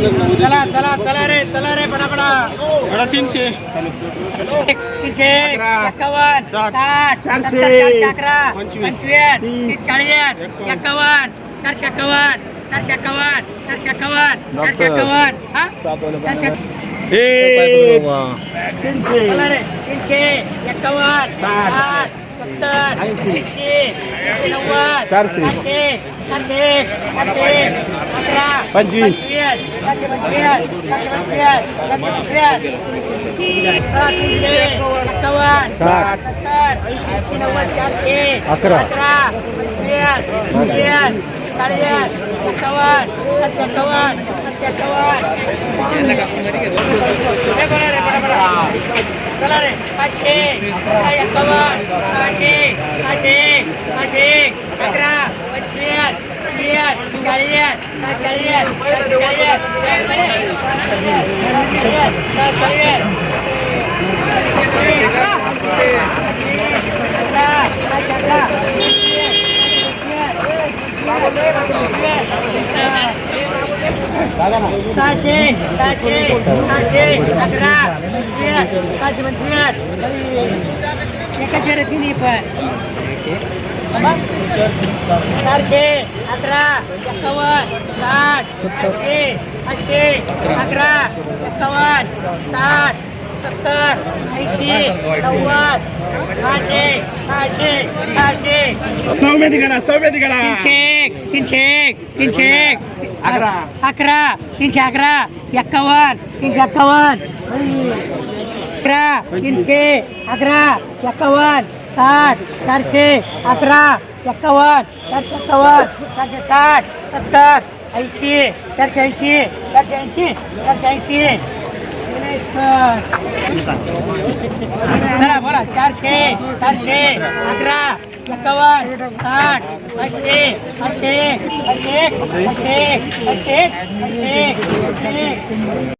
चला चला चला रे चला रे पटापटा तीनशे तीनशे एक्कावन्न साठ. चारशे. अकरा पंचवीस. तीस. चाळीस एक्कावन्न चारशे एक्कावन्न चारशे एक्कावन्न चारशे एक्कावन्न चारशे एक्कावन्न हा? तीनशे चला रे तीनशे एक्कावन्न साठ. साठ सत्तर ऐंशी. ऐंशी एकशे नव्वद चारशे. चारशे चारशे चारशे अकरा पंचवीस. चारशे पंचवीस चारशे पंचवीस चारशे पंचवीस हा, तीनशे एक्कावन्न साठ. सत्तर ऐंशी नव्वद एक्कावन्न चारशे अकरा एक्कावन्न साठ आठशे आठशे अकरा एक्कावन्न साठ सत्तर ऐंशी नव्वद सहाशे सहाशे सहाशे. सौम्य ठिकाणा सौम्य ठिकाणा तीनशे एक, तीनशे एक, तीनशे एक. अकरा. अकरा तीनशे अकरा एक्कावन्न तीनशे एक्कावन्न अकरा तीनशे अकरा एक्कावन्न साठ चारशे अकरा एक्कावन्न चारशे एकावन्न चारशे साठ सत्तर ऐंशी चारशे ऐंशी चारशे ऐंशी चारशे ऐंशी. बोला चारशे चारशे अकरा एकावन्न साठ पाचशे पाचशे पाचशे पाचशे पाचशे पाचशे